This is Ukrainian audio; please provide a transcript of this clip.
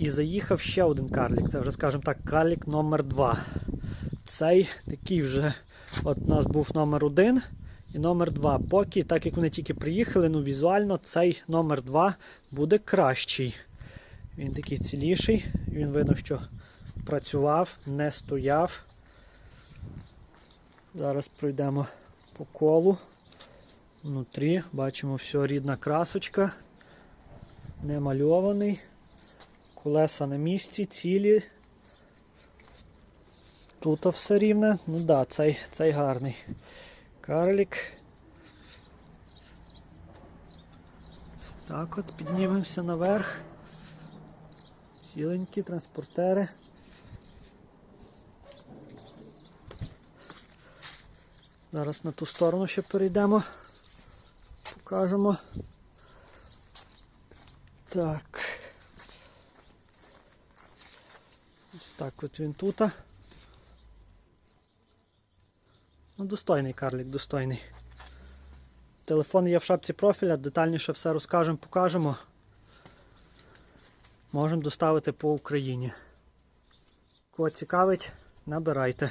І заїхав ще один карлік. Це вже, скажімо так, карлік номер 2 Цей такий вже, от у нас був номер 1 і номер 2 Поки, так як вони тільки приїхали, ну візуально цей номер 2 буде кращий. Він такий ціліший, він видно, що працював, не стояв. Зараз пройдемо по колу. Внутрі бачимо все рідна красочка. Не мальований. Колеса на місці, цілі. Тут все рівне. Ну так, да, цей, цей гарний. Карлік. Так от піднімемося наверх. Ціленькі транспортери. Зараз на ту сторону ще перейдемо. Покажемо. Так. Ось так от він тут. Ну, достойний карлик, достойний. Телефон є в шапці профіля, детальніше все розкажемо, покажемо. Можемо доставити по Україні. Кого цікавить, набирайте.